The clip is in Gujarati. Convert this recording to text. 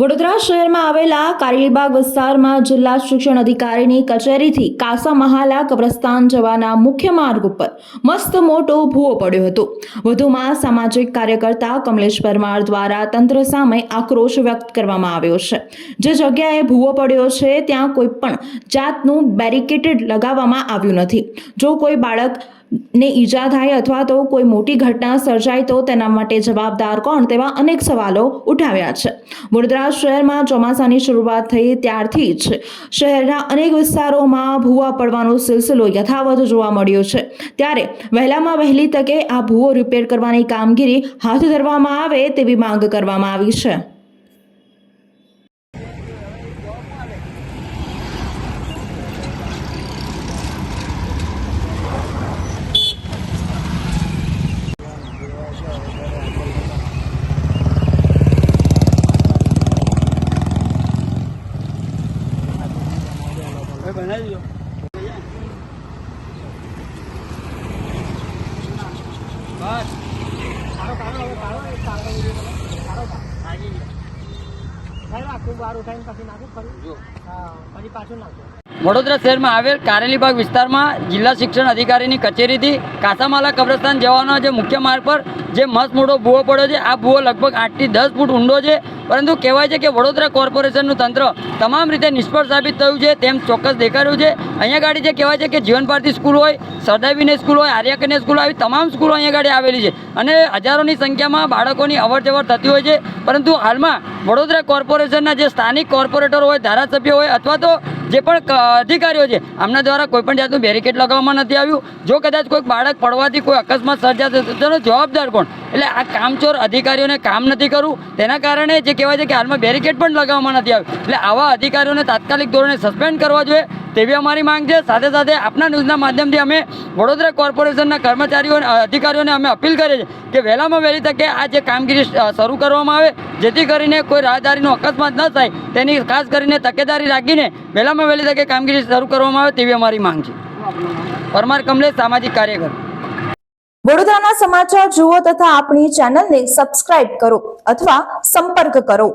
વડોદરા શહેરમાં આવેલા કારેલીબાગ વિસ્તારમાં જિલ્લા શિક્ષણ અધિકારીની કચેરીથી કાસા મહાલા કબ્રસ્તાન જવાના મુખ્ય માર્ગ ઉપર મસ્ત મોટો ભૂવો પડ્યો હતો. વધુમાં સામાજિક કાર્યકર્તા કમલેશ પરમાર દ્વારા તંત્ર સામે આક્રોશ વ્યક્ત કરવામાં આવ્યો છે. જે જગ્યાએ ભૂવો પડ્યો છે, ત્યાં કોઈ પણ જાતનું બેરિકેટેડ લગાવવામાં આવ્યું નથી. જો કોઈ બાળક ને ઈજા થાય અથવા તો કોઈ મોટી ઘટના સર્જાય તો તેના માટે જવાબદાર કોણ તેવા અનેક સવાલો ઉઠાવ્યા છે. વડોદરા શહેરમાં ચોમાસાની શરૂઆત થઈ ત્યારથી જ શહેરના અનેક વિસ્તારોમાં ભૂવા પડવાનો સિલસિલો યથાવત જોવા મળ્યો છે. ત્યારે વહેલામાં વહેલી તકે આ ભૂવો રિપેર કરવાની કામગીરી હાથ ધરવામાં આવે તેવી માંગ કરવામાં આવી છે. દો બસ. સાહેબ આખું બાર ઉઠાવીને પછી નાખું ફરી હા પછી પાછું નાખો. વડોદરા શહેરમાં આવેલ કારેલીબાગ વિસ્તારમાં જિલ્લા શિક્ષણ અધિકારીની કચેરીથી કાસામાલા કબ્રસ્તાન જવાનો જે મુખ્ય માર્ગ પર જે મસ્ત મોટો ભૂવો પડ્યો છે, આ ભૂવો લગભગ આઠથી દસ ફૂટ ઊંડો છે. પરંતુ કહેવાય છે કે વડોદરા કોર્પોરેશનનું તંત્ર તમામ રીતે નિષ્ફળ સાબિત થયું છે, તેમ ચોક્કસ દેખાડ્યું છે. અહીંયા ગાડી જે કહેવાય છે કે જીવન ભારતી સ્કૂલ હોય, સરદારવીને સ્કૂલ હોય આર્યકન્યા સ્કૂલ આવી તમામ સ્કૂલો અહીંયા ગાડી આવેલી છે. અને હજારોની સંખ્યામાં બાળકોની અવર જવર થતી હોય છે. પરંતુ હાલમાં વડોદરા કોર્પોરેશનના જે સ્થાનિક કોર્પોરેટર હોય, ધારાસભ્ય હોય અથવા તો જે પણ અધિકારીઓ છે, આમના દ્વારા કોઈ પણ જાતનું બેરિકેડ લગાવવામાં નથી આવ્યું. જો કદાચ કોઈ બાળક પડવાથી કોઈ અકસ્માત સર્જાશે, તો તેનો જવાબદાર કોણ? એટલે આ કામચોર અધિકારીઓને કામ નથી કરવું. તેના કારણે જે કહેવાય છે કે હાલમાં બેરિકેડ પણ લગાવવામાં નથી આવ્યું. એટલે આવા અધિકારીઓને તાત્કાલિક ધોરણે સસ્પેન્ડ કરવા જોઈએ. તેવી અમારી માંગ છે. સાથે સાથે આપના ન્યૂઝના માધ્યમથી અમે વડોદરા કોર્પોરેશનના કર્મચારીઓ અધિકારીઓને અમે અપીલ કરીએ છીએ કે વહેલામાં વહેલી તકે આ જે કામગીરી શરૂ કરવામાં આવે, જેથી કરીને કોઈ રાહદારીનો અકસ્માત ન થાય, તેની ખાસ કરીને તકેદારી રાખીને વહેલામાં વહેલી તકે કામગીરી શરૂ કરવામાં આવે તેવી અમારી માંગ છે. પરમાર કમલેશ, સામાજિક કાર્યકર. વડોદરાના સમાચાર જુઓ તથા આપણી ચેનલને સબસ્ક્રાઇબ કરો અથવા સંપર્ક કરો.